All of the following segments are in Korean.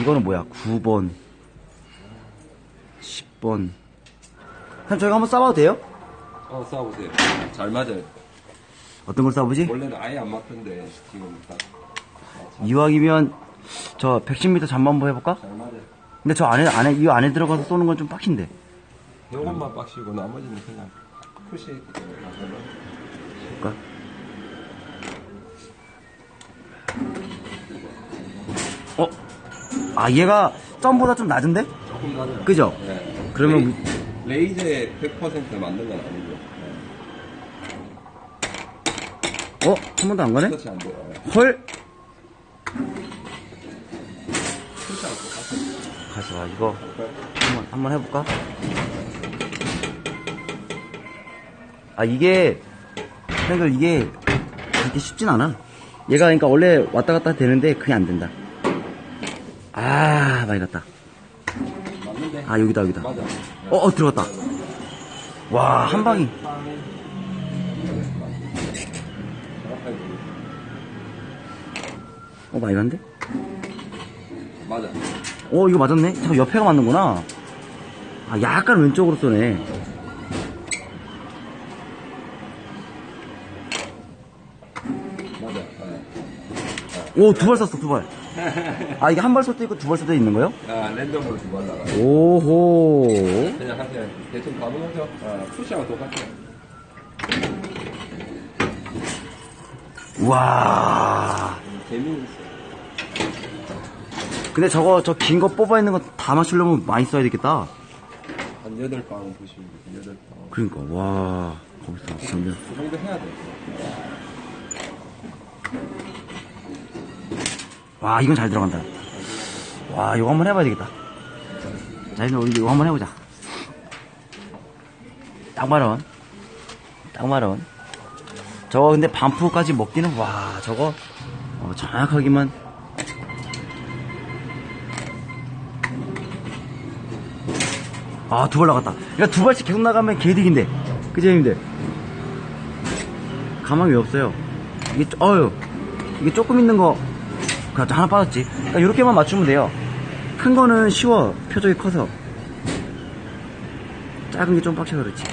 이거는 뭐야? 9번, 10번. 그럼 저희가 한번 싸봐도 돼요? 어, 쏴보세요. 잘 맞아요. 어떤 걸 싸보지? 원래는 아예 안 맞던데, 지금 딱. 이왕이면 저 110m 잠만보 해볼까? 잘 맞아요. 근데 저 안에 안에 이 안에 들어가서 쏘는 건 좀 빡신데. 요것만 빡시고 나머지는 그냥 푸시 볼까? 어? 아 얘가 점보다 좀 낮은데? 조금 낮아요. 그죠? 네. 그러면 레이, 레이저에 100% 맞는 건 아니고. 네. 어? 한 번도 안 가네? 그렇지 안 돼요. 네. 헐? 푸시하고 똑같아요. 가서 와 이거 한번 한번 해볼까? 아 이게 형들 이게 그렇게 쉽진 않아. 얘가 그러니까 원래 왔다 갔다 되는데 그게 안 된다. 아 많이 갔다. 아 여기다 여기다. 어, 어 들어갔다. 와 한 방이. 정확하게. 어 많이 갔는데? 맞아. 어 이거 맞았네. 잠깐 옆에가 맞는구나. 아 약간 왼쪽으로 쏘네. 맞아. 네. 오두 발 쐈어 두 발. 아 이게 한 발쏠때 있고 두 발쏠때 있는 거예요? 아, 랜덤으로 두번 나가. 오호. 그냥 하세요. 대충 가능하죠? 아, 푸시하고 똑같아요. 와. 재미는 있어요. 근데 저거 저 긴 거 뽑아 있는 거 다 맞추려면 많이 써야 되겠다. 한 8방 보시면 돼요. 8방. 그러니까 와. 거기서. 그 정도 해야 돼. 와 이건 잘 들어간다. 와 이거 한번 해봐야 되겠다. 자 이제 우리 이거 한번 해보자. 딱마론. 딱마론. 저거 근데 반프까지 먹기는 와 저거 어, 정확하기만. 아 두 발 나갔다. 그러니까 두 발씩 계속 나가면 개득인데. 그죠 형님들? 가망이 왜 없어요? 이게 쪼- 어유 이게 조금 있는 거 그렇죠 하나 빠졌지. 그러니까 이렇게만 맞추면 돼요. 큰 거는 쉬워. 표적이 커서. 작은 게 좀 빡쳐서 그렇지.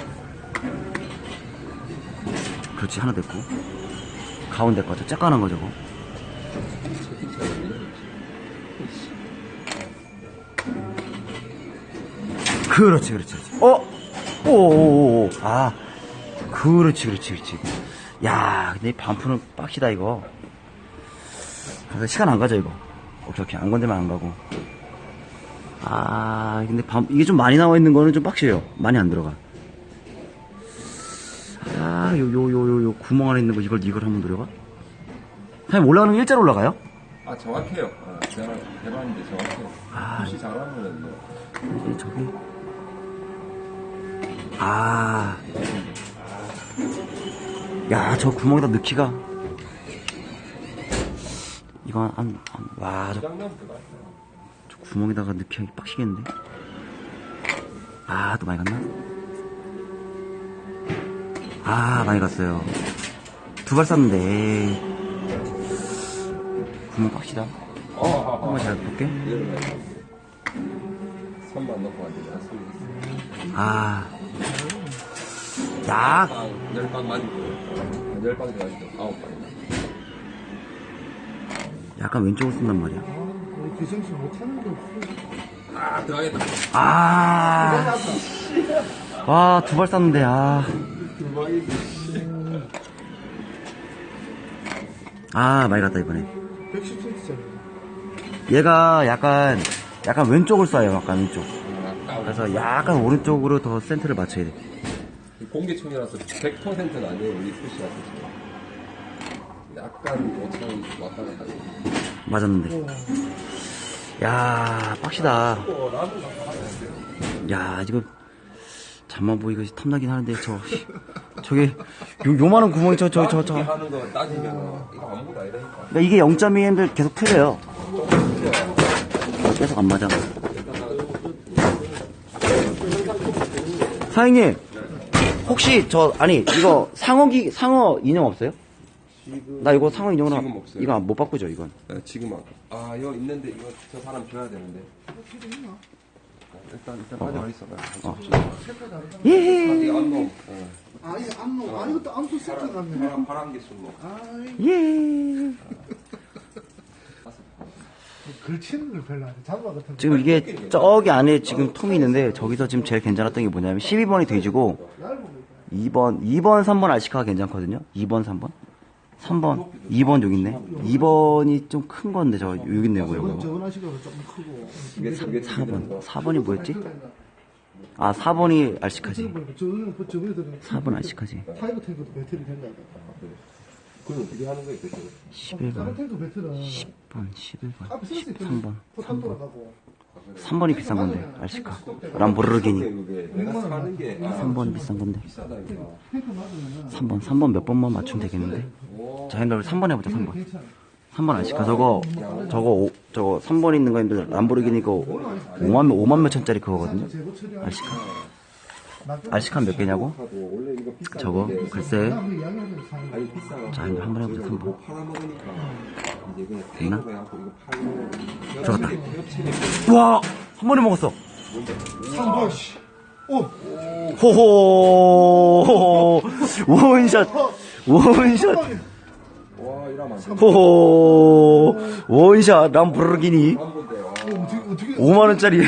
그렇지. 하나 됐고. 가운데 거죠 쬐깐한 거 저거. 그렇지 그렇지 그렇지. 어? 오오오오. 아. 그렇지 그렇지 그렇지. 야 근데 이 반프는 빡시다 이거 그래서 시간 안 가죠 이거 오케이 오케이 안 건드면 안 가고 아 근데 반 이게 좀 많이 나와 있는 거는 좀 빡시해요 많이 안 들어가 아요 요 요 요 요 구멍 안에 있는 거 이걸 이걸 한번 노려봐 사장님 올라가는 거 일자로 올라가요? 아, 정확해요. 아, 제가 대박인데 정확해요. 아. 푸시 잘하면 뭐. 이 저기 아. 야, 저 구멍에다 넣기가. 이거 한, 한, 와, 저. 저 구멍에다가 넣기 하기 빡시겠는데? 아, 또 많이 갔나? 아, 많이 갔어요. 두 발 쐈는데. 구멍 빡시다. 어, 한번 잘 볼게. 선만 넣고 왔는데. 아. 야, 아, 열방 맞고. 열방 들어가시죠. 아홉 방이나. 약간 왼쪽으로 쏜단 말이야. 규정치 못하는 게 없어. 아, 들어가겠다. 아. 와, 두 발 쐈는데, 아. 아, 많이 갔다, 이번에. 110cm짜리. 얘가 약간, 약간 왼쪽을 쏴요, 약간 왼쪽. 아, 그래서 약간 오른쪽으로 더 센터를 맞춰야 돼. 공기총이라서 100%는 아니에요, 우리 푸시 같은 맞았는데. 야, 빡시다. 야, 지금, 잠만 보이고 탐나긴 하는데, 저, 저게, 요, 요만한 구멍이 저, 저, 저, 저. 그러니까 이게 0.2인데 계속 틀려요. 계속 안 맞아. 사장님, 혹시 저, 아니, 이거 상어기, 상어 인형 없어요? 지금 나 이거 상호 인형으로 지금 없어요. 이거 못 바꾸죠 이건 네, 지금 아, 아 이거 있는데 이거 저 사람 줘야 되는데 어, 일단 일단 가져가 있어봐 예. 이 안놈 어. 아, 이거 안무. 아, 이것도 안무 세트 같네. 바람 바람 기 술로 아이, 예. 걸치는 걸 별로 안 해. 장바 같은 거. 지금 이게 저기 안에 지금 톰이 있는데 저기서 지금 제일 괜찮았던 게 뭐냐면 12번이 돼지고 얇은 거. 2번, 2번, 3번 알시카가 괜찮거든요. 2번, 3번. 3번, 2번 여기 있네. 2번이 좀 큰 건데 저 여기 있네요, 이거. 저건 하시고 조금 크고. 이게 저게 4번. 4번이 뭐였지? 아, 4번이 알시카지. 저거는 그 저번에 들은 4번 알시카지. 타이거 탱크도 배터리 된다. 그건 어떻게 하는 거예요 그거? 다른 11번, 탱크 배터리는 10번, 11번, 앞에 센스 있거든. 13번. 포탄 돌아가고. 3번이 비싼 건데, 알시카. 람보르기니. 그게 내가 사는 게 아, 3번 비싼 건데. 비싸다 이거 탱크 맞으면 3번, 3번 몇 번만 맞추면 되겠는데. 자, 핸들 3번 해보자, 3번. 괜찮아. 3번 알시카. 저거, 저거, 오- 저거 3번 있는 거 있는데, 람보르기니 거 5만, 5만 몇 천짜리 그거거든요. 낚여- 알시카 몇 개냐고? 저거, 글쎄. 자, 한번 한번 해보자, 저희가 한번. 못 팔아먹으니까 이제 그냥 됐나? 들어갔다. 겹치게 와! 한 번에 먹었어. 상벌, 씨. 오! 호호! 원샷! 원샷! 와 이러면. 호호! 원샷! 람보르기니. 한 건데 와 어떻게, 어떻게. 5만 원짜리.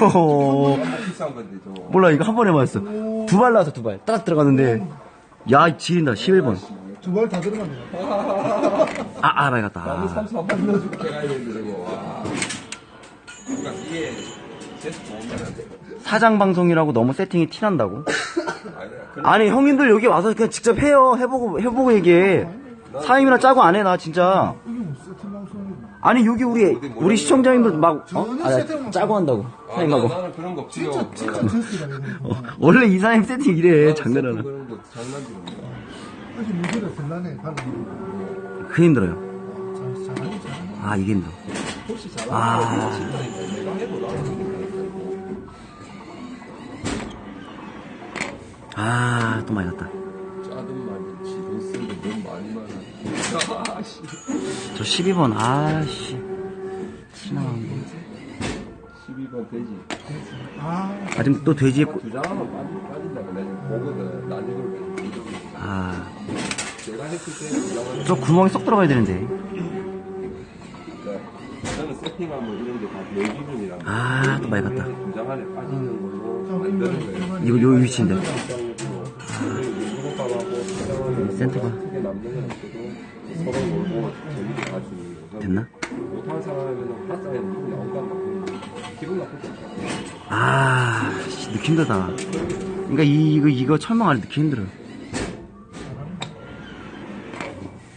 호호. 비싼 건데 몰라, 이거 한 번에 맞았어. 두 발 나왔어, 두 발. 딱 들어갔는데. 야, 지린다, 11번. 두발 다 들어갔네. 아, 아, 많이 갔다. 아. 넣어주고 저거 와 그러니까 이게 좋으면 사장 방송이라고 너무 세팅이 티난다고? 그런 아니, 형님들 여기 와서 그냥 직접 해요. 해보고, 해보고 얘기해. 사임이나 짜고 안 해, 나 진짜. 뭐 아니, 여기 우리, 우리 시청자님들 막, 어? 아, 짜고 한다고. 아, 사임하고. 나, 나는 그런 거 없지요 진짜, 진짜 제스가 이거. 원래 이 사임 세팅 이래, 장난하나. 그런 거 사실. 그 힘들어요. 잘. 아, 이게 힘들어. 혹시 잘하는 아. 거 내가 아, 또 많이 갔다. 짜든 말든 지 돈 쓰는 돈 많이 많아 아씨 저 12번, 아씨. 거. 12번 돼지 아, 아, 지금 또 돼지에, 꼬- 두 장하면 빠진, 빠진다고 내가 지금 보거든 난 이걸 왜 아, 내가 했을 때는 두 장을 저 구멍에 쏙 들어가야 되는데. 그러니까 저는 세팅하면 이런 게다 뇌기분이란 아, 또 많이 갔다. 두 장 안에 빠지는 걸로 만드는 거예요 이거 요 위치인데. 센터가. 됐나? 아, 씨, 느낌 힘들다. 그러니까 이, 이거, 이거 철망하기 느낌 힘들어요.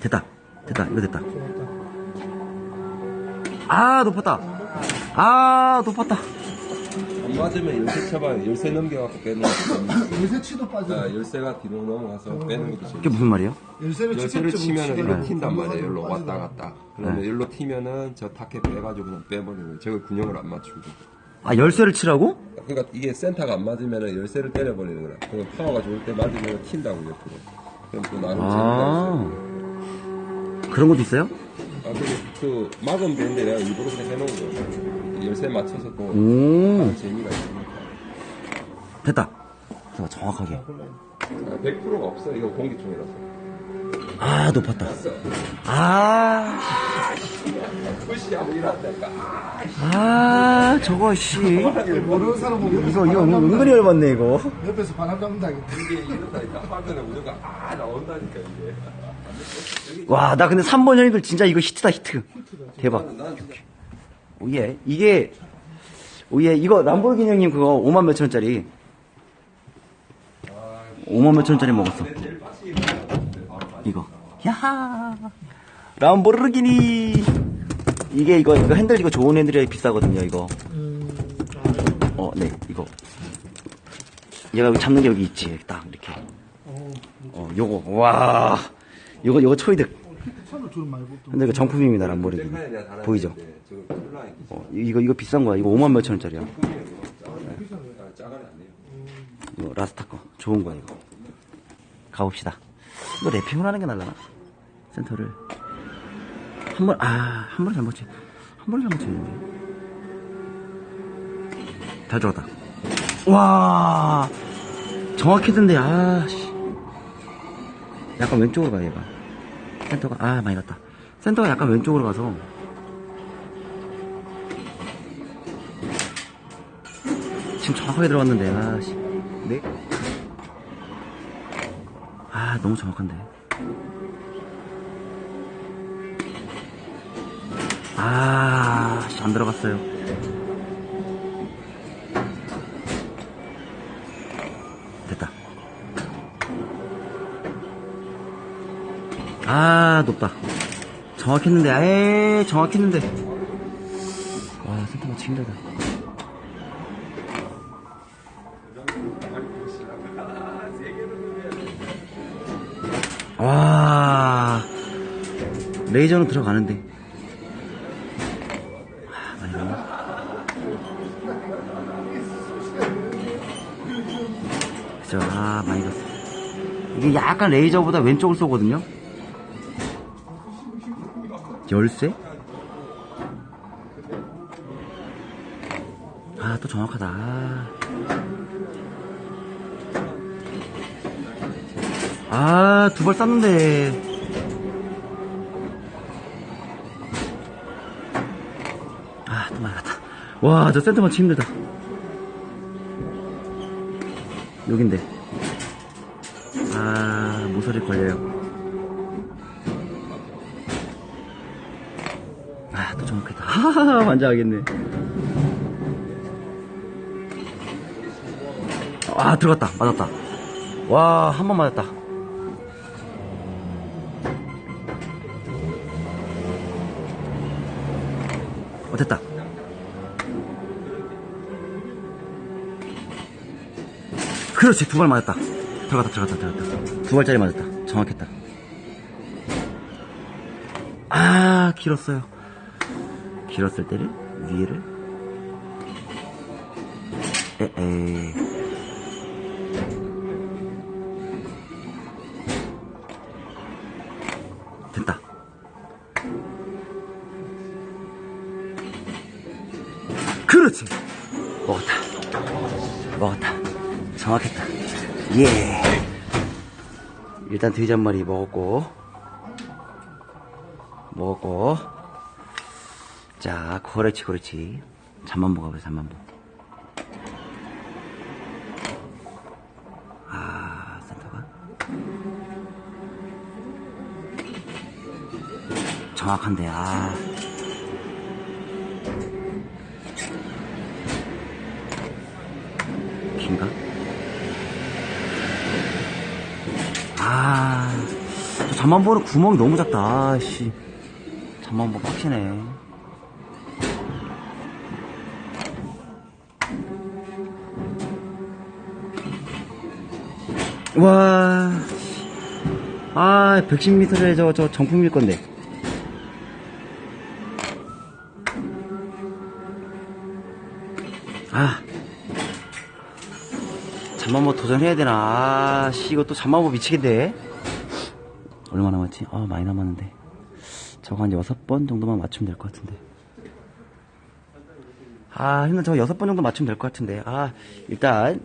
됐다. 됐다. 이거 됐다. 아, 높았다. 아, 높았다. 안 맞으면 열쇠 쳐봐요 열쇠 넘겨갖고 빼는 것도 요새 치도 빠져. 아, 열쇠가 뒤로 넘어가서 빼는 것도 이게 재밌어 무슨 말이에요? 열쇠를 열쇠를 치면은 치면 일로 튄단 말이에요 일로 왔다 갔다 그러면 네. 일로 튀면은 저 타켓 빼가지고 그냥 빼버리는 거예요 저걸 균형을 안 맞추고 아, 열쇠를 치라고? 그러니까 이게 센터가 안 맞으면은 열쇠를 때려버리는 거야 그럼 파워가 좋을 때 맞으면 튄다고 옆으로 그럼 또 나름 아. 그런 것도 있어요? 아, 근데 그 막으면 되는데 내가 일부러 그냥 해놓은 거예요. 열쇠 맞춰서 또 오, 하는 재미가 있으니까. 됐다. 자, 정확하게. 아, 100%가 없어. 이거 공기총이라서. 아, 높았다. 아, 푸시하고 뭐 이런다니까. 아, 저거, 씨. 모르는 사람 보고 이거, 이거 은- 은근히 열받네, 이거. 옆에서 바람 잡는다겠다. 이게 이런다니까. 화면에 무조건 아, 나온다니까, 이게. 와, 나 근데 3번 형님들 진짜 이거 히트다, 히트. 대박. 오예. 이게, 오예. 이거 람보르기니 형님 그거 5만 몇천 원짜리. 5만 몇천 원짜리 먹었어. 이거. 야하. 람보르기니. 이게 이거, 이거 핸들 이거 좋은 핸들이 비싸거든요, 이거. 어, 네, 이거. 얘가 여기 잡는 게 여기 있지. 딱, 이렇게. 어, 요거. 와. 요거, 요거 초이득. 근데 이거 정품입니다, 람보르기니. 셀카에 내가 달아야 보이죠? 어, 이거, 이거 비싼 거야. 이거 5만 몇천 원짜리야. 아. 이거 라스타 거. 좋은 거야, 이거. 가봅시다. 이거 랩핑을 하는 게 날라나? 센터를 한 번, 아, 한번 잘못 치, 한번 잘못 쳤는데. 잘 들어갔다. 와, 정확했는데, 아, 씨. 약간 왼쪽으로 가, 얘가. 센터가, 아, 많이 갔다. 센터가 약간 왼쪽으로 가서. 지금 정확하게 들어갔는데, 아, 씨. 네? 아, 너무 정확한데. 아, 씨, 안 들어갔어요. 됐다. 아, 높다. 정확했는데, 에이, 정확했는데. 와, 센터 맞추기 힘들다. 와, 레이저는 들어가는데. 아, 많이. 그죠, 아, 많이 갔어. 이게 약간 레이저보다 왼쪽을 쏘거든요? 열쇠? 아, 또 정확하다. 아. 아, 두발 쐈는데. 아, 또 갔다. 와, 저 센터 맞추기 힘들다. 여긴데. 아, 모서리 걸려요. 하하하, 완전하겠네. 아, 들어갔다. 맞았다. 와, 한 번 맞았다. 어, 됐다. 그렇지, 두 발 맞았다. 들어갔다, 들어갔다, 들어갔다. 두 발짜리 맞았다. 정확했다. 아, 길었어요. 길었을 때를, 위에를. 에에. 됐다. 그렇지. 먹었다. 먹었다. 정확했다. 예. 일단 돼지 한 마리 먹었고. 먹었고. 자, 그렇지, 그렇지. 잠만 보고 가보자, 잠만 보고. 아, 센터가. 정확한데, 아. 긴가? 아, 저 잠만 보는 구멍이 너무 작다. 아, 씨. 잠만 보 빡치네. 와, 씨. 아, 110m에 저, 저 정품일 건데. 아. 잠만보 도전해야 되나? 아, 씨, 이거 또 잠만보 미치겠네. 얼마 남았지? 아, 많이 남았는데. 저거 한 여섯 번 정도만 맞추면 될 것 같은데. 아, 힘든 저거 여섯 번 정도 맞추면 될 것 같은데. 아, 일단,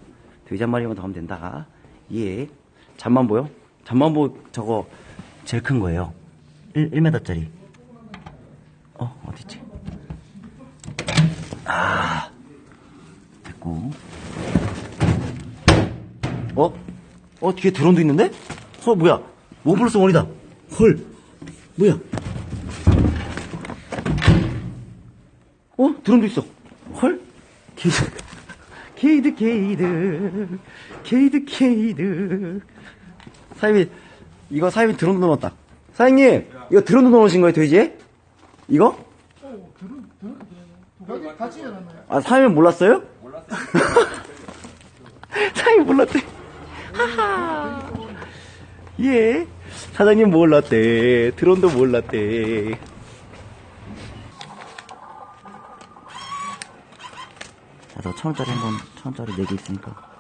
돼지 한 마리만 더 하면 된다. 예. 잠만보요? 잠만보 저거 제일 큰 거예요. 1, 1m짜리. 어, 어딨지? 아, 됐고. 어? 어, 뒤에 드론도 있는데? 어, 뭐야? 원 플러스 원이다. 헐. 뭐야? 어? 드론도 있어. 헐? 게 이드. 게이드, 게이드. 게이드, 게이드. 사장님, 이거 사장님 드론도 넣었다. 사장님, 이거 드론도 넣으신 거예요, 돼지에? 이거? 두 가지 같이 열었나요? 아, 사장님 몰랐어요? 사장님 몰랐대. 하하. 예. 사장님 몰랐대. 드론도 몰랐대. 자, 저 천원짜리 한 번, 천원짜리 네개 있으니까.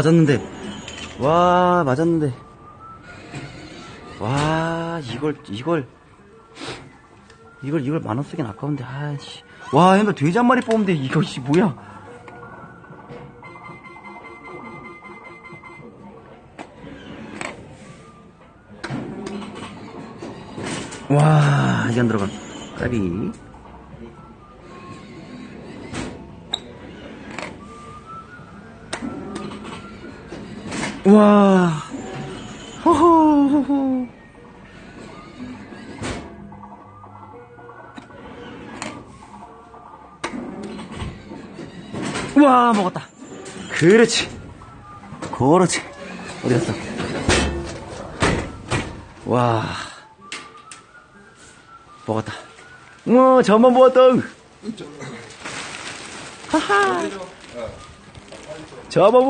맞았는데. 와, 맞았는데. 와, 이걸, 이걸. 이걸, 이걸 만원 쓰긴 아까운데, 아씨. 와, 형들 돼지 한 마리 돼. 이거, 씨, 뭐야. 와, 이게 안 들어가. 까비. 와. 호호 호호. 와, 먹었다. 그렇지. 그렇지. 어디 갔어? 와. 먹었다. 와, 저만 먹었다. 하하. 저만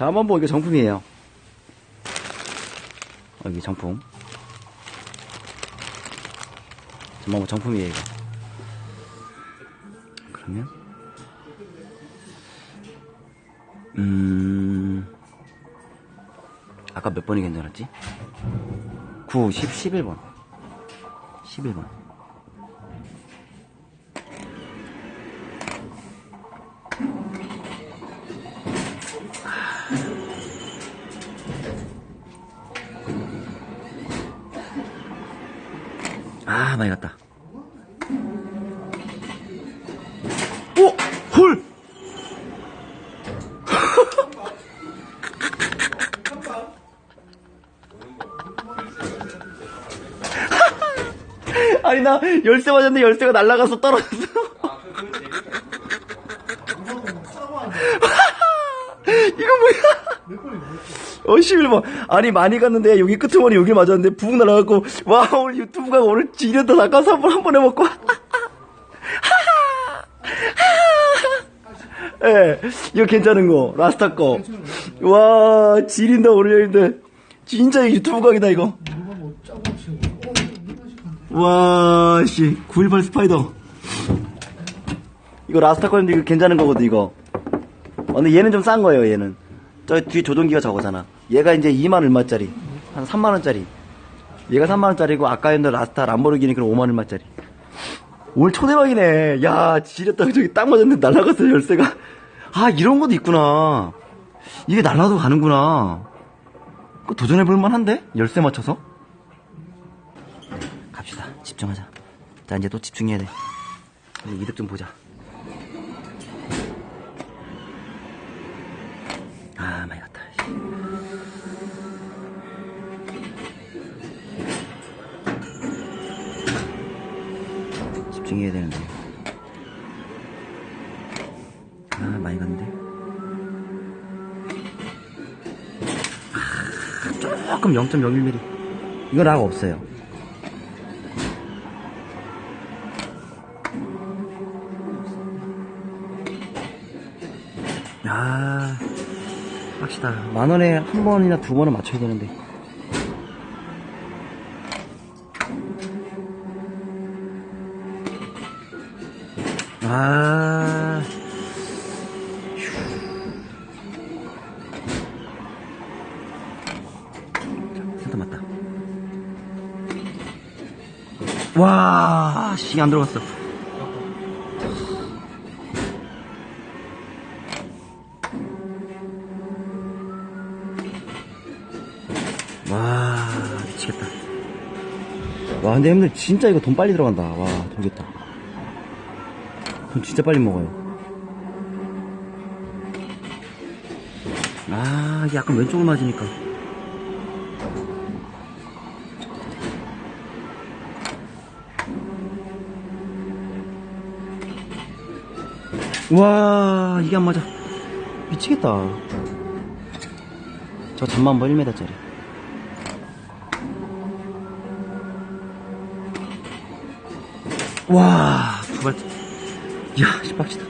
보. 저만보 이거 정품이에요. 어, 이게 정품. 저만보 정품이에요, 이거. 그러면 음 아까 몇 번이 괜찮았지? 9, 10, 11번 11번 열쇠 맞았는데 열쇠가 날아가서 떨어졌어. 이거. 뭐야? 어 11번 아니 많이 갔는데 여기 끄트머리 여기 맞았는데 붕 날아가고 와 오늘 유튜브가 오늘 지렸다. 닭가슴 한번 한 번 해먹고 예, 이거 괜찮은 거, 라스타 거. 와, 지린다, 오늘 형님들. 진짜 유튜브 각이다, 이거. 누가 뭐 짜고 치고 어 누가 시간데 와, 씨, 918 스파이더. 이거 라스타 거인데 이거 괜찮은 거거든, 이거. 어, 근데 얘는 좀 싼 거예요, 얘는. 저 뒤에 조종기가 저거잖아. 얘가 이제 2만 얼마짜리. 한 3만 원짜리. 얘가 3만 원짜리고 아까 했던 라스타 람보르기니 그럼 5만 얼마짜리. 오늘 초대박이네. 야, 지렸다. 저기 딱 맞았는데 날아갔어, 열쇠가. 아, 이런 것도 있구나. 이게 날아도 가는구나. 그거 도전해볼 만 한데? 열쇠 맞춰서? 집중하자. 자, 이제 또 집중해야 돼. 이득 좀 보자. 아, 많이 갔다. 씨. 집중해야 되는데. 아, 많이 갔는데. 아, 조금 0.01mm. 이거 락 없어요. 만 원에 한 번이나 두 번은 맞춰야 되는데. 아, 휴. 센터 맞다. 와, 씨, 안 들어갔어. 근데 형들 진짜 이거 돈 빨리 들어간다. 와, 돌겠다. 돈 진짜 빨리 먹어요. 아, 약간 왼쪽을 맞으니까. 와, 이게 안 맞아. 미치겠다. 저 잠만 뭐 1m짜리. 와, 두 발, 이야, 씨, 빡치다.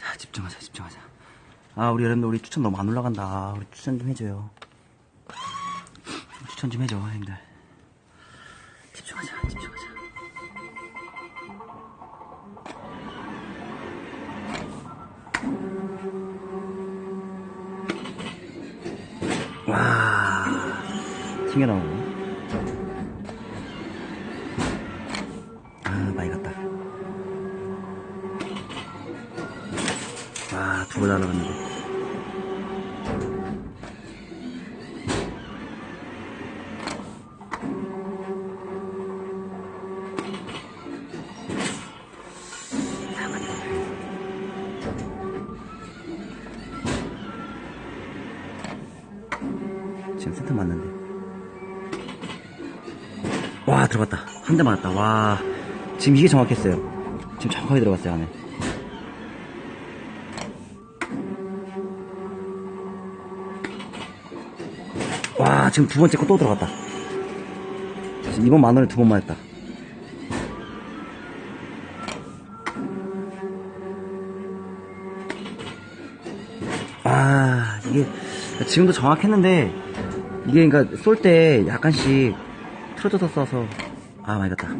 자, 집중하자, 집중하자. 아, 우리 여러분들, 우리 추천 너무 안 올라간다. 아, 우리 추천 좀 해줘요. 추천 좀 해줘, 형님들. 집중하자, 집중하자. 와, 튕겨 나오고. 와, 두번 날아갔는데. 지금 센터 맞는데. 와, 들어갔다. 한 대 맞았다. 와, 지금 이게 정확했어요. 지금 정확하게 들어갔어요, 안에. 와, 지금 두 번째 거 또 들어갔다. 이번 만 원에 두번 맞았다. 아, 이게, 지금도 정확했는데, 이게 그니까 쏠 때 약간씩 틀어져서 쏴서, 아, 많이 갔다.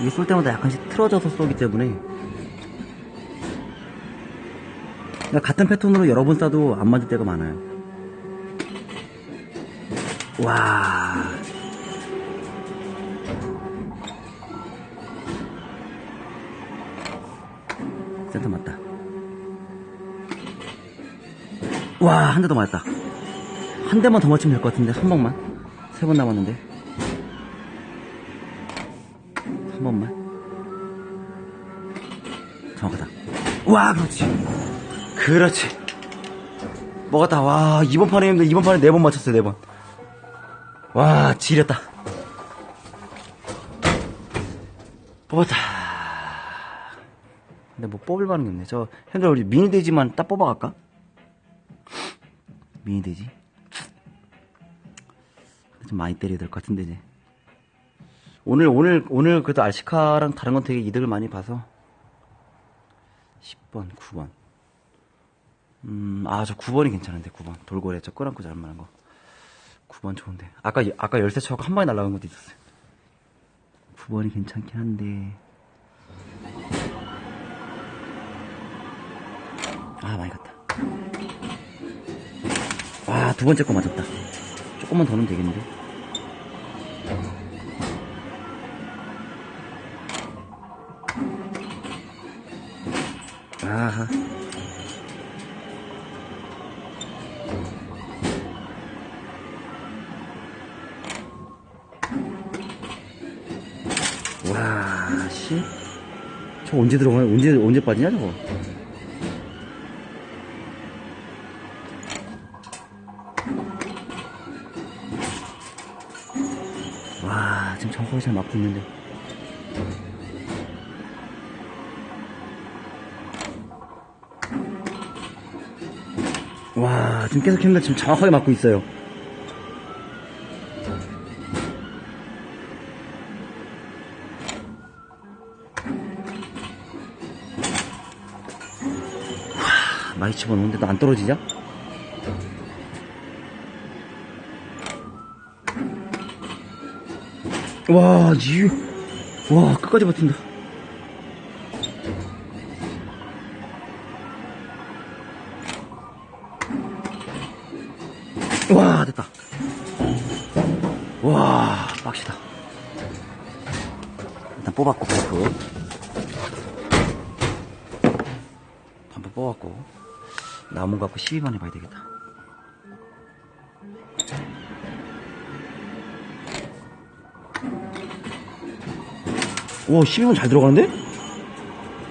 이게 쏠 때마다 약간씩 틀어져서 쏘기 때문에, 그러니까 같은 패턴으로 여러 번 쏴도 안 맞을 때가 많아요. 와. 센터 맞다. 와, 한 대 더 맞았다. 한 대만 더 맞추면 될 것 같은데, 한 번만. 세 번 남았는데. 한 번만. 정확하다. 와, 그렇지. 그렇지. 먹었다. 와, 이번 판에 힘들 이번 판에 네 번 맞췄어요, 네 번. 와, 지렸다. 뽑았다. 근데 뭐 뽑을 만한 게 없네. 저, 현재 우리 미니 돼지만 딱 뽑아갈까? 미니 돼지? 좀 많이 때려야 될 것 같은데, 이제. 오늘, 오늘, 오늘 그래도 알시카랑 다른 건 되게 이득을 많이 봐서. 10번, 9번. 음, 아, 저 9번이 괜찮은데, 9번. 돌고래, 저 끌안고 잘 만한 거. 9번 좋은데. 아까, 아까 열쇠 쳐갖고 한 방에 날아간 것도 있었어요. 9번이 괜찮긴 한데. 아, 많이 갔다. 와, 두 번째 거 맞았다. 조금만 더 넣으면 되겠는데. 아하. 언제 들어가냐? 언제, 언제 빠지냐, 저거? 와, 지금 정확하게 잘 맞고 있는데. 와, 지금 계속 했는데 지금 정확하게 맞고 있어요. 집어넣는데도 안 떨어지냐? 와, 이, 와, 끝까지 버틴다. 와, 됐다. 와, 빡시다. 일단 뽑았고, 12번 해봐야 되겠다. 와, 12번 잘 들어가는데?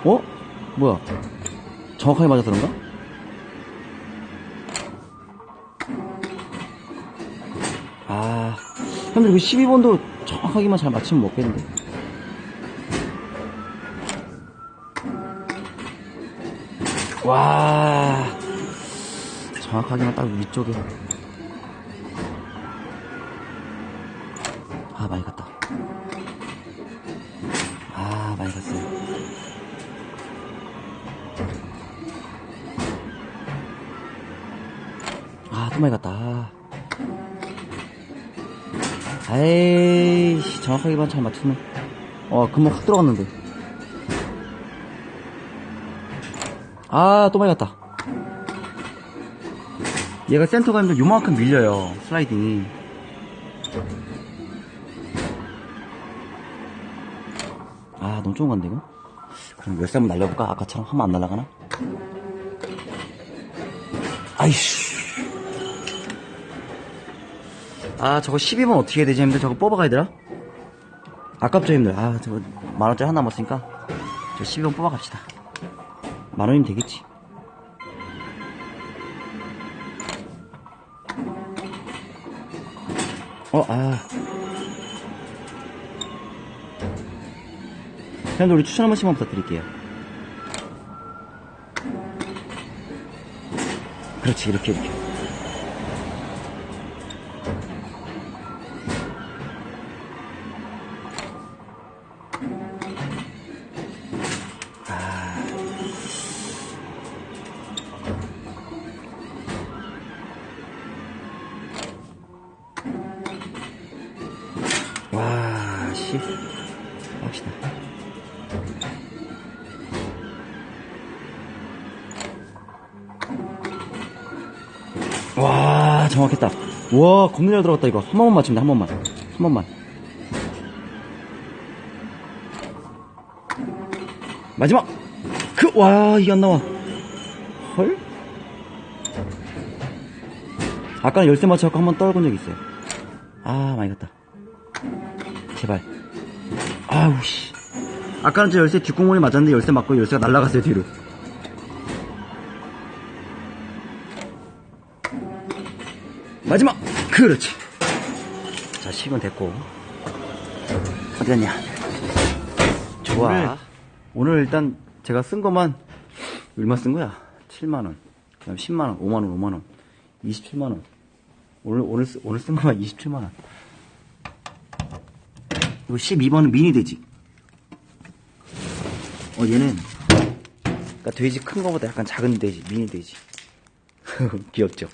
어? 뭐야? 정확하게 그런가? 아, 형들 그 12번도 정확하게만 잘 맞추면 먹겠는데. 와, 정확하게만 딱 위쪽에. 아, 많이 갔다. 아, 많이 갔어요. 아, 또 많이 갔다. 아. 아이씨, 정확하게만 잘 맞추네. 어, 금방 확 들어갔는데. 아, 또 많이 갔다. 얘가 센터가 힘들 요만큼 밀려요, 슬라이딩이. 아, 너무 좋은 건데, 이거? 그럼 열쇠 한번 날려볼까? 아까처럼 하면 안 날아가나? 아이씨. 아, 저거 12번 어떻게 해야 되지, 힘들? 저거 뽑아가야 되나? 아깝죠, 힘들? 아, 저거 만원짜리 하나 남았으니까. 저 12번 뽑아갑시다. 만원이면 되겠지. 어, 아. 형들 우리 추천 한 번씩만 부탁드릴게요. 그렇지, 이렇게, 이렇게. 정확했다. 와, 겁나 잘 들어갔다, 이거. 한 번만 돼, 한 번만. 한 번만. 마지막! 그, 와, 이게 안 나와. 헐? 아까 열쇠 맞춰갖고 한 번 떨군 적 있어요. 아, 많이 갔다. 제발. 아우, 씨. 아까는 저 열쇠 뒷공문이 맞았는데 열쇠 맞고 열쇠가 날아갔어요, 뒤로. 마지막! 그렇지. 자, 10은 됐고. 어디 갔냐? 좋아. 오늘, 오늘 일단 제가 쓴 것만, 얼마 쓴 거야? 7만원. 그 다음 10만원, 5만원, 5만원. 27만원. 오늘, 오늘, 쓰- 오늘 쓴 것만 27만원. 이거 12번은 미니 돼지. 어, 얘는, 그니까 돼지 큰 거보다 약간 작은 돼지, 미니 돼지. 귀엽죠?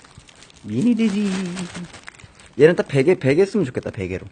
미니 돼지. 얘는 딱 베개, 베개 쓰면 좋겠다, 베개로.